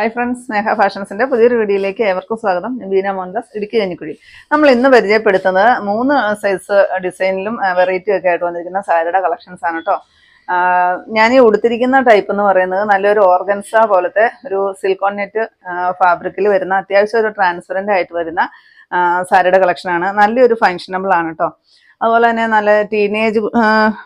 Hi friends സ്നേഹ ഫാഷൻസിന്റെ പുതിയൊരു വീഡിയോയിലേക്ക് ഏവർക്കും സ്വാഗതം. ബീന മോഹൻദാസ് ഇടുക്കി കഞ്ഞിക്കുഴി. നമ്മൾ ഇന്ന് പരിചയപ്പെടുത്തുന്നത് മൂന്ന് സൈസ് ഡിസൈനിലും വെറൈറ്റി ഒക്കെ ആയിട്ട് വന്നിരിക്കുന്ന സാരിയുടെ കളക്ഷൻസ് ആണ് കേട്ടോ ഞാൻ ഈ ഉടുത്തിരിക്കുന്ന ടൈപ്പ് എന്ന് പറയുന്നത് നല്ലൊരു ഓർഗൻസ പോലത്തെ ഒരു സിൽക്കോൺ നെറ്റ് ഫാബ്രിക്കിൽ വരുന്ന അത്യാവശ്യം ഒരു ട്രാൻസ്പെറന്റ് ആയിട്ട് വരുന്ന സാരിയുടെ കളക്ഷനാണ് നല്ലൊരു ഫങ്ഷനബിൾ ആണ് കേട്ടോ അതുപോലെ തന്നെ നല്ല ടീനേജ്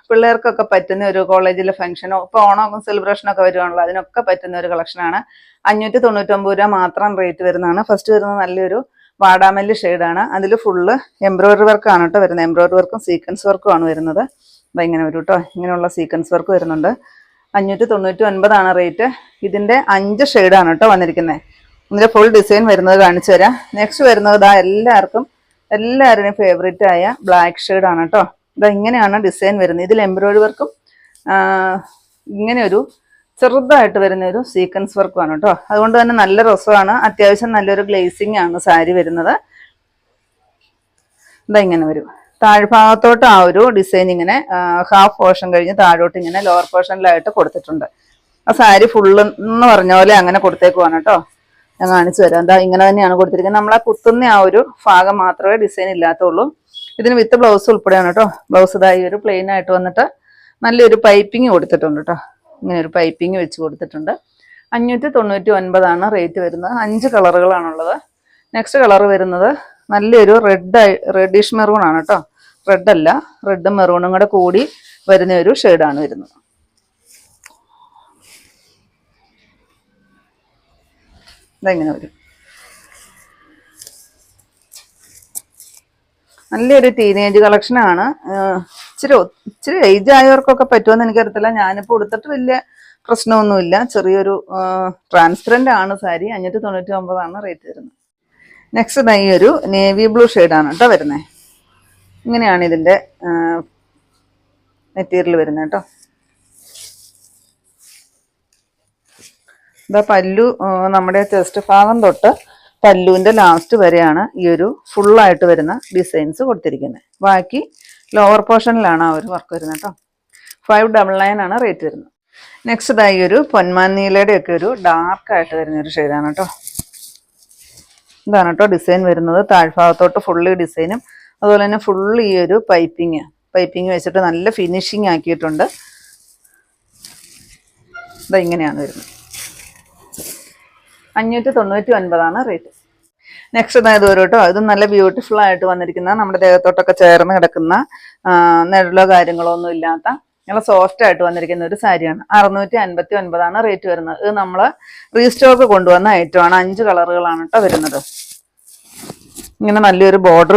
പിള്ളേർക്കൊക്കെ പറ്റുന്ന ഒരു കോളേജിലെ ഫംഗ്ഷനോ ഇപ്പോൾ ഓണം സെലിബ്രേഷനൊക്കെ വരുവാണല്ലോ അതിനൊക്കെ പറ്റുന്ന ഒരു കളക്ഷനാണ് അഞ്ഞൂറ്റി തൊണ്ണൂറ്റൊമ്പത് രൂപ മാത്രം റേറ്റ് വരുന്നതാണ്. ഫസ്റ്റ് വരുന്നത് നല്ലൊരു വാടാമല്ലി ഷെയ്ഡാണ് അതിൽ ഫുള്ള് എംബ്രോയിഡറി വർക്കാണ് കേട്ടോ വരുന്നത്. എംബ്രോയിഡറി വർക്കും സീക്വൻസ് വർക്കും ആണ് വരുന്നത്. അപ്പം ഇങ്ങനെ വരും കേട്ടോ. ഇങ്ങനെയുള്ള സീക്വൻസ് വർക്ക് വരുന്നുണ്ട്. അഞ്ഞൂറ്റി തൊണ്ണൂറ്റി ഒൻപതാണ് റേറ്റ് ഇതിന്റെ അഞ്ച് ഷെയ്ഡാണ് കേട്ടോ വന്നിരിക്കുന്നത്. ഇതിന്റെ ഫുൾ ഡിസൈൻ വരുന്നത് കാണിച്ചു തരാം നെക്സ്റ്റ് വരുന്നത് ഇതാ എല്ലാവർക്കും എല്ലാവരുടെയും ഫേവറേറ്റ് ആയ ബ്ലാക്ക് ആണ് കേട്ടോ ഇതാ ഇങ്ങനെയാണ് ഡിസൈൻ വരുന്നത്. ഇതിൽ എംബ്രോയിഡറി വർക്കും ഇങ്ങനെ ഒരു ചെറുതായിട്ട് വരുന്ന ഒരു സീക്വൻസ് വർക്കുമാണ് കേട്ടോ അതുകൊണ്ട് തന്നെ നല്ല രസമാണ്. അത്യാവശ്യം നല്ലൊരു ഗ്ലേസിംഗ് ആണ് സാരി വരുന്നത്. ഇതാ ഇങ്ങനെ വരും. താഴ്ഭാഗത്തോട്ട് ആ ഒരു ഡിസൈൻ ഇങ്ങനെ ഹാഫ് പോർഷൻ കഴിഞ്ഞ് താഴോട്ട് ഇങ്ങനെ ലോവർ പോർഷനിലായിട്ട് കൊടുത്തിട്ടുണ്ട്. ആ സാരി ഫുള്ള് എന്ന് പറഞ്ഞ പോലെ അങ്ങനെ കൊടുത്തേക്കുവാണ് കേട്ടോ ഞാൻ കാണിച്ചു തരാം. എന്താ ഇങ്ങനെ തന്നെയാണ് കൊടുത്തിരിക്കുന്നത്. നമ്മൾ ആ കുത്തുന്ന ആ ഒരു ഭാഗം മാത്രമേ ഡിസൈൻ ഇല്ലാത്തുള്ളൂ. ഇതിന് വിത്ത് ബ്ലൗസ് ഉൾപ്പെടെയാണ് കേട്ടോ. ബ്ലൗസ് ഇതായി ഒരു പ്ലെയിൻ ആയിട്ട് വന്നിട്ട് നല്ലൊരു പൈപ്പിംഗ് കൊടുത്തിട്ടുണ്ട് കേട്ടോ. ഇങ്ങനെ ഒരു പൈപ്പിംഗ് വെച്ച് കൊടുത്തിട്ടുണ്ട്. അഞ്ഞൂറ്റി തൊണ്ണൂറ്റി ഒൻപതാണ് റേറ്റ് വരുന്നത്. അഞ്ച് കളറുകളാണുള്ളത്. നെക്സ്റ്റ് കളർ വരുന്നത് നല്ലൊരു റെഡ് റെഡിഷ് മെറൂൺ ആണ് കേട്ടോ. റെഡ് അല്ല റെഡും മെറൂണും കൂടെ കൂടി വരുന്ന ഒരു ഷെയ്ഡാണ് വരുന്നത്. ഇതെങ്ങനെ വരും. നല്ലൊരു ടീനേജ് കളക്ഷനാണ് ഇച്ചിരി ഇച്ചിരി ഏജ് ആയവർക്കൊക്കെ പറ്റുമെന്ന് എനിക്കറിയത്തില്ല. ഞാനിപ്പോൾ ഉടുത്തിട്ട് വലിയ പ്രശ്നമൊന്നുമില്ല. ചെറിയൊരു ട്രാൻസ്പെറന്റ് ആണ് സാരി. അഞ്ഞൂറ്റി തൊണ്ണൂറ്റി ഒമ്പതാണ് റേറ്റ് വരുന്നത് നെക്സ്റ്റ് ഈ ഒരു നേവി ബ്ലൂ ഷെയ്ഡാണ് കേട്ടോ വരുന്നത് ഇങ്ങനെയാണ് ഇതിന്റെ മെറ്റീരിയൽ വരുന്നത് കേട്ടോ ഇതാ പല്ലു നമ്മുടെ ചെസ്റ്റ് ഭാഗം തൊട്ട് പല്ലുവിന്റെ ലാസ്റ്റ് വരെയാണ് ഈ ഒരു ഫുള്ളായിട്ട് വരുന്ന ഡിസൈൻസ് കൊടുത്തിരിക്കുന്നത് ബാക്കി ലോവർ പോർഷനിലാണ് ആ ഒരു വർക്ക് വരുന്നത് കേട്ടോ ഫൈവ് ഡബിൾ നയൻ ആണ് റേറ്റ് വരുന്നത് നെക്സ്റ്റ് ഇതായി ഒരു പൊന്മാനീലയുടെ ഒക്കെ ഒരു ഡാർക്കായിട്ട് വരുന്ന ഒരു ഷെയ്ഡാണ് കേട്ടോ ഇതാണ് കേട്ടോ ഡിസൈൻ വരുന്നത്. താഴ്ഭാഗത്തോട്ട് ഫുള്ള് ഡിസൈനും അതുപോലെ തന്നെ ഫുള്ള് ഈ ഒരു പൈപ്പിങ് പൈപ്പിങ് വെച്ചിട്ട് നല്ല ഫിനിഷിങ് ആക്കിയിട്ടുണ്ട്. ഇതാ ഇങ്ങനെയാണ് വരുന്നത് അഞ്ഞൂറ്റി തൊണ്ണൂറ്റി ഒൻപതാണ് റേറ്റ് നെക്സ്റ്റ് ഇതായത് ഒരു കേട്ടോ ഇത് നല്ല ബ്യൂട്ടിഫുൾ ആയിട്ട് വന്നിരിക്കുന്ന നമ്മുടെ ദേഹത്തോട്ടൊക്കെ ചേർന്ന് കിടക്കുന്ന നിഴലോ കാര്യങ്ങളോ ഒന്നും ഇല്ലാത്ത നല്ല സോഫ്റ്റ് ആയിട്ട് വന്നിരിക്കുന്ന ഒരു സാരിയാണ്. അറുന്നൂറ്റി അൻപത്തി ഒൻപതാണ് റേറ്റ് വരുന്നത്. ഇത് നമ്മൾ റീസ്റ്റോക്ക് കൊണ്ടുവന്ന ഐറ്റമാണ്. അഞ്ച് കളറുകളാണ് കേട്ടോ വരുന്നത്. ഇങ്ങനെ നല്ലൊരു ബോർഡർ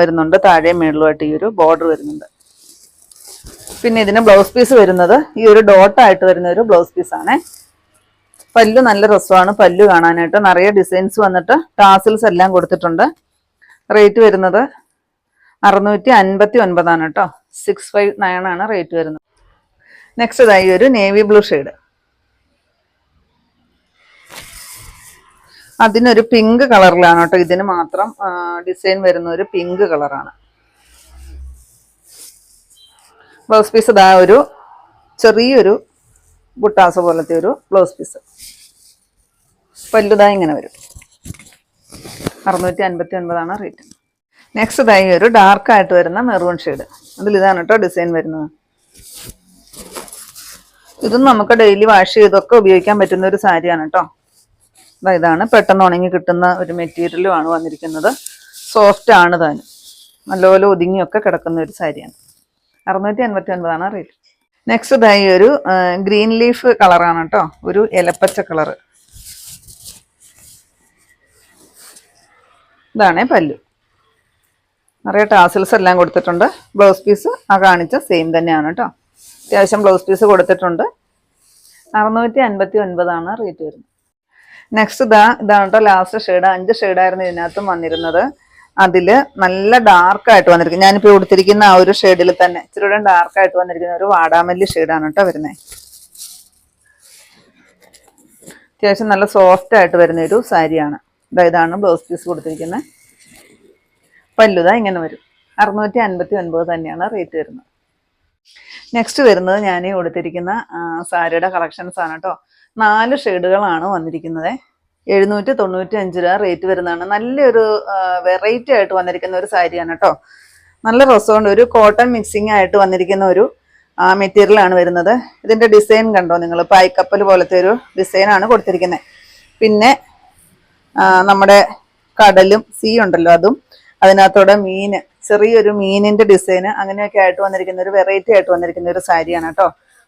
വരുന്നുണ്ട്. താഴെ മേളിലുമായിട്ട് ഈ ഒരു ബോർഡർ വരുന്നുണ്ട്. പിന്നെ ഇതിന് ബ്ലൗസ് പീസ് വരുന്നത് ഈ ഒരു ഡോട്ടായിട്ട് വരുന്ന ഒരു ബ്ലൗസ് പീസാണേ പല്ലു നല്ല രസമാണ്. പല്ല് കാണാനായിട്ട് നിറയെ ഡിസൈൻസ് വന്നിട്ട് ടാസിൽസ് എല്ലാം കൊടുത്തിട്ടുണ്ട്. റേറ്റ് വരുന്നത് അറുന്നൂറ്റി അൻപത്തി ഒൻപതാണ് കേട്ടോ സിക്സ് ഫൈവ് നയൻ ആണ് റേറ്റ് വരുന്നത്. നെക്സ്റ്റ് ഇതായി ഒരു നേവി ബ്ലൂ ഷെയ്ഡ് അതിനൊരു പിങ്ക് കളറിലാണ് കേട്ടോ ഇതിന് മാത്രം ഡിസൈൻ വരുന്ന ഒരു പിങ്ക് കളറാണ് ബ്ലൗസ് പീസ് ഇതാ ഒരു ചെറിയൊരു ബുട്ടാസ് പോലത്തെ ഒരു ബ്ലൗസ് പീസ് പല്ലുതായി ഇങ്ങനെ വരും. അറുന്നൂറ്റി അൻപത്തി ഒൻപതാണ് റേറ്റ് നെക്സ്റ്റ് ഇതായി ഒരു ഡാർക്കായിട്ട് വരുന്ന മെറൂൺ ഷെയ്ഡ് അതിൽ ഇതാണ് കേട്ടോ ഡിസൈൻ വരുന്നത്. ഇതും നമുക്ക് ഡെയിലി വാഷ് ചെയ്തൊക്കെ ഉപയോഗിക്കാൻ പറ്റുന്ന ഒരു സാരിയാണ് കേട്ടോ അപ്പം ഇതാണ് പെട്ടെന്ന് ഉണങ്ങി കിട്ടുന്ന ഒരു മെറ്റീരിയലുമാണ് വന്നിരിക്കുന്നത്. സോഫ്റ്റ് ആണ് താനും. നല്ലപോലെ ഒതുങ്ങിയൊക്കെ കിടക്കുന്ന ഒരു സാരിയാണ്. അറുന്നൂറ്റി അൻപത്തി ഒൻപതാണ് റേറ്റ് നെക്സ്റ്റ് ഇതായി ഒരു ഗ്രീൻ ലീഫ് കളറാണ് കേട്ടോ ഒരു ഇലപ്പച്ച കളർ ഇതാണേ പല്ലു. നിറയെ ടാസിൽസ് എല്ലാം കൊടുത്തിട്ടുണ്ട്. ബ്ലൗസ് പീസ് ആ കാണിച്ച സെയിം തന്നെയാണ് കേട്ടോ അത്യാവശ്യം ബ്ലൗസ് പീസ് കൊടുത്തിട്ടുണ്ട്. അറുന്നൂറ്റി അൻപത്തി ഒൻപതാണ് റേറ്റ് വരുന്നത്. നെക്സ്റ്റ് ഇതാ ഇതാണ് കേട്ടോ ലാസ്റ്റ് ഷെയ്ഡ് അഞ്ച് ഷെയ്ഡായിരുന്നു ഇതിനകത്തും വന്നിരുന്നത്. അതിൽ നല്ല ഡാർക്ക് ആയിട്ട് വന്നിരിക്കും. ഞാനിപ്പോൾ കൊടുത്തിരിക്കുന്ന ആ ഒരു ഷെയ്ഡിൽ തന്നെ ഇച്ചിരി കൂടെ ഡാർക്ക് ആയിട്ട് വന്നിരിക്കുന്ന ഒരു വാടാമല്ലി ഷെയ്ഡാണ് കേട്ടോ വരുന്നത് അത്യാവശ്യം നല്ല സോഫ്റ്റ് ആയിട്ട് വരുന്ന ഒരു സാരിയാണ്. ഇതാ ഇതാണ് ബ്ലൗസ് പീസ് കൊടുത്തിരിക്കുന്നത് പല്ലുതാ ഇങ്ങനെ വരും. അറുന്നൂറ്റി അൻപത്തി ഒൻപത് തന്നെയാണ് റേറ്റ് വരുന്നത്. നെക്സ്റ്റ് വരുന്നത് ഞാൻ കൊടുത്തിരിക്കുന്ന സാരിയുടെ കളക്ഷൻസ് ആണ് കേട്ടോ. നാല് ഷെയ്ഡുകളാണ് വന്നിരിക്കുന്നത്. എഴുന്നൂറ്റി തൊണ്ണൂറ്റി അഞ്ച് രൂപ റേറ്റ് വരുന്നതാണ്. നല്ലൊരു വെറൈറ്റി ആയിട്ട് വന്നിരിക്കുന്ന ഒരു സാരിയാണ് കേട്ടോ നല്ല രസമുണ്ട്. ഒരു കോട്ടൺ മിക്സിംഗ് ആയിട്ട് വന്നിരിക്കുന്ന ഒരു മെറ്റീരിയൽ ആണ് വരുന്നത്. ഇതിന്റെ ഡിസൈൻ കണ്ടോ നിങ്ങൾ? പായ്ക്കപ്പൽ പോലത്തെ ഒരു ഡിസൈനാണ് കൊടുത്തിരിക്കുന്നത് പിന്നെ നമ്മുടെ കടലും സീ ഉണ്ടല്ലോ അതും. അതിനകത്തോടെ മീന് ചെറിയൊരു മീനിന്റെ ഡിസൈന് അങ്ങനെയൊക്കെ ആയിട്ട് വന്നിരിക്കുന്ന ഒരു വെറൈറ്റി ആയിട്ട് വന്നിരിക്കുന്ന ഒരു സാരിയാണ് കേട്ടോ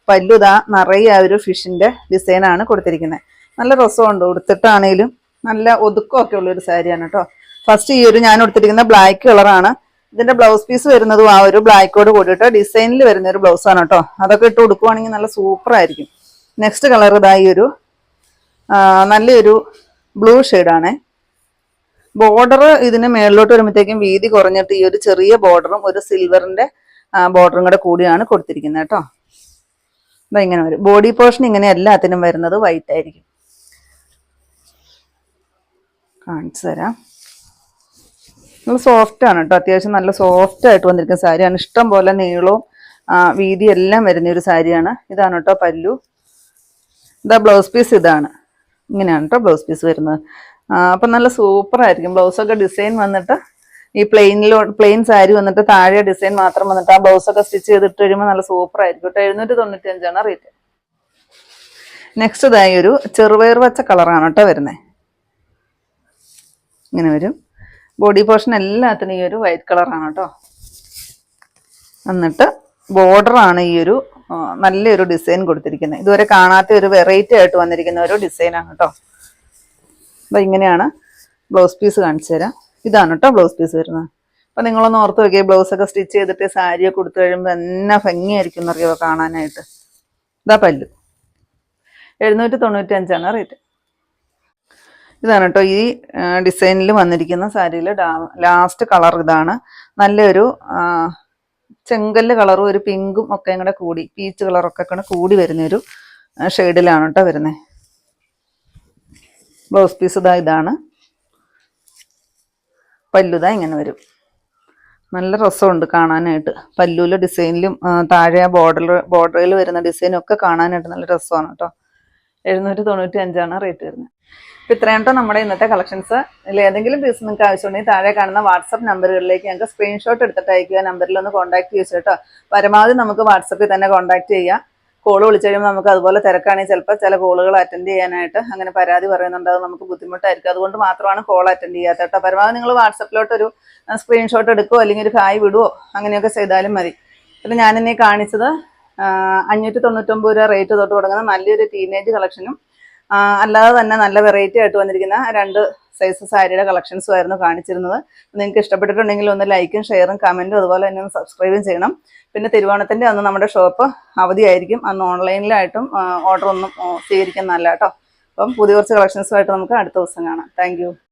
പല്ലുതാ നിറയെ ആ ഒരു ഫിഷിന്റെ ഡിസൈനാണ് കൊടുത്തിരിക്കുന്നത് നല്ല രസമുണ്ട്. ഉടുത്തിട്ടാണേലും നല്ല ഒതുക്കമൊക്കെ ഉള്ള ഒരു സാരിയാണ് കേട്ടോ ഫസ്റ്റ് ഈ ഒരു ഞാൻ ഉടുത്തിരിക്കുന്ന ബ്ലാക്ക് കളറാണ് ഇതിന്റെ ബ്ലൗസ് പീസ് വരുന്നതും ആ ഒരു ബ്ലാക്കോട് കൂടിയിട്ട് ഡിസൈനിൽ വരുന്ന ഒരു ബ്ലൗസ് ആണ് കേട്ടോ അതൊക്കെ ഇട്ട് കൊടുക്കുവാണെങ്കിൽ നല്ല സൂപ്പർ ആയിരിക്കും. നെക്സ്റ്റ് കളർ ഇതാ ഈ ഒരു നല്ലൊരു ബ്ലൂ ഷെയ്ഡാണേ ബോർഡർ ഇതിന് മേളിലോട്ട് വരുമ്പോഴത്തേക്കും വീതി കുറഞ്ഞിട്ട് ഈ ഒരു ചെറിയ ബോർഡറും ഒരു സിൽവറിന്റെ ബോർഡറും കൂടെ കൂടിയാണ് കൊടുത്തിരിക്കുന്നത് കേട്ടോ ഇതാ ഇങ്ങനെ വരും. ബോഡി പോർഷൻ ഇങ്ങനെ എല്ലാത്തിനും വരുന്നത് വൈറ്റ് ആയിരിക്കും. കാണിച്ചു തരാം. നല്ല സോഫ്റ്റ് ആണ് കേട്ടോ അത്യാവശ്യം നല്ല സോഫ്റ്റ് ആയിട്ട് വന്നിരിക്കുന്ന സാരിയാണ് ഇഷ്ടം പോലെ നീളവും വീതി എല്ലാം വരുന്ന ഒരു സാരിയാണ് ഇതാണ് കേട്ടോ പല്ലു. ഇതാ ബ്ലൗസ് പീസ് ഇതാണ്. ഇങ്ങനെയാണ് കേട്ടോ ബ്ലൗസ് പീസ് വരുന്നത്. അപ്പം നല്ല സൂപ്പർ ആയിരിക്കും. ബ്ലൗസൊക്കെ ഡിസൈൻ വന്നിട്ട് ഈ പ്ലെയിനിലോ പ്ലെയിൻ സാരി വന്നിട്ട് താഴെ ഡിസൈൻ മാത്രം വന്നിട്ട് ആ ബ്ലൗസൊക്കെ സ്റ്റിച്ച് ചെയ്തിട്ട് വരുമ്പോൾ നല്ല സൂപ്പർ ആയിരിക്കും കേട്ടോ എഴുന്നൂറ്റി തൊണ്ണൂറ്റി അഞ്ചാണ് റേറ്റ് നെക്സ്റ്റ് ഇതായി ഒരു ചെറുപയർ വച്ച കളറാണ് കേട്ടോ വരുന്നത് ഇങ്ങനെ വരും. ബോഡി പോർഷൻ എല്ലാത്തിനും ഈ ഒരു വൈറ്റ് കളറാണ് കേട്ടോ. എന്നിട്ട് ബോർഡറാണ് ഈ ഒരു നല്ലൊരു ഡിസൈൻ കൊടുത്തിരിക്കുന്നത്. ഇതുവരെ കാണാത്ത ഒരു വെറൈറ്റി ആയിട്ട് വന്നിരിക്കുന്ന ഒരു ഡിസൈനാണ് കേട്ടോ. അപ്പോൾ ഇങ്ങനെയാണ് ബ്ലൗസ് പീസ് കാണിച്ചു തരാം. ഇതാണ് കേട്ടോ ബ്ലൗസ് പീസ് വരുന്നത്. അപ്പം നിങ്ങളൊന്ന് ഓർത്ത് നോക്കിയേ ബ്ലൗസൊക്കെ സ്റ്റിച്ച് ചെയ്തിട്ട് സാരിയൊക്കെ കൊടുത്തു കഴിയുമ്പോൾ എന്നാ ഭംഗിയായിരിക്കും എന്നറിയോ കാണാനായിട്ട്. ഇതാ പല്ലു. എഴുന്നൂറ്റി തൊണ്ണൂറ്റി അഞ്ചാണ് റേറ്റ് ഇതാണ് കേട്ടോ ഈ ഡിസൈനിൽ വന്നിരിക്കുന്ന സാരിയിൽ ലാസ്റ്റ് കളർ ഇതാണ്. നല്ലൊരു ചെങ്കല്ല് കളറും ഒരു പിങ്കും ഒക്കെ കൂടെ കൂടി പീച്ച് കളറൊക്കെ കൂടെ കൂടി വരുന്ന ഒരു ഷെയ്ഡിലാണ് കേട്ടോ വരുന്നത് ബ്ലൗസ് പീസ് ഇതാ ഇതാണ്. പല്ലുതാ ഇങ്ങനെ വരും. നല്ല രസമുണ്ട് കാണാനായിട്ട്. പല്ലുല ഡിസൈനിലും താഴെ ആ, ബോർഡറിൽ ബോർഡറിൽ വരുന്ന ഡിസൈനും ഒക്കെ കാണാനായിട്ട് നല്ല രസമാണ് കേട്ടോ. എഴുന്നൂറ്റി തൊണ്ണൂറ്റി അഞ്ചാണ് റേറ്റ് വരുന്നത് അപ്പോൾ ഇത്രയും കേട്ടോ നമ്മുടെ ഇന്നത്തെ കളക്ഷൻസ് ഇതിൽ ഏതെങ്കിലും പീസ് നിങ്ങൾക്ക് ആവശ്യമുണ്ടെങ്കിൽ താഴെ കാണുന്ന വാട്സപ്പ് നമ്പറുകളിലേക്ക് ഞങ്ങൾക്ക് സ്ക്രീൻഷോട്ട് എടുത്തിട്ട് അയക്കുക നമ്പറിൽ ഒന്ന് കോൺടാക്ട് ചെയ്യുക കേട്ടോ പരമാവധി നമുക്ക് വാട്സപ്പിൽ തന്നെ കോൺടാക്ട് ചെയ്യാം. കോൾ വിളിച്ചു കഴിയുമ്പോൾ നമുക്ക് അതുപോലെ തിരക്കാണെങ്കിൽ ചിലപ്പോൾ ചില കോളുകൾ അറ്റൻഡ് ചെയ്യാനായിട്ട് അങ്ങനെ പരാതി പറയുന്നുണ്ട്. അത് നമുക്ക് ബുദ്ധിമുട്ടായിരിക്കും. അതുകൊണ്ട് മാത്രമാണ് കോൾ അറ്റൻഡ് ചെയ്യാത്ത കേട്ടോ പരമാവധി നിങ്ങൾ വാട്സപ്പിലോട്ടൊരു സ്ക്രീൻഷോട്ട് എടുക്കുമോ അല്ലെങ്കിൽ ഒരു ഹായ് വിടുവോ അങ്ങനെയൊക്കെ ചെയ്താലും മതി. പിന്നെ ഞാനെന്നെ കാണിച്ചത് ആ, അഞ്ഞൂറ്റി തൊണ്ണൂറ്റൊമ്പത് രൂപ റേറ്റ് തൊട്ട് തുടങ്ങുന്ന നല്ലൊരു ടീനേജ് കളക്ഷനും അല്ലാതെ തന്നെ നല്ല വെറൈറ്റി ആയിട്ട് വന്നിരിക്കുന്ന രണ്ട് സൈസ് സാരിയുടെ കളക്ഷൻസും ആയിരുന്നു കാണിച്ചിരുന്നത്. നിങ്ങൾക്ക് ഇഷ്ടപ്പെട്ടിട്ടുണ്ടെങ്കിൽ ഒന്ന് ലൈക്കും ഷെയറും കമന്റും അതുപോലെ തന്നെ ഒന്ന് സബ്സ്ക്രൈബും ചെയ്യണം. പിന്നെ തിരുവോണത്തിന്റെ അന്ന് നമ്മുടെ ഷോപ്പ് അവധിയായിരിക്കും. അന്ന് ഓൺലൈനിലായിട്ടും ഓർഡർ ഒന്നും സ്വീകരിക്കുന്നതല്ല കേട്ടോ. അപ്പം പുതിയ കുറച്ച് കളക്ഷൻസുമായിട്ട് നമുക്ക് അടുത്ത ദിവസം കാണാം. താങ്ക്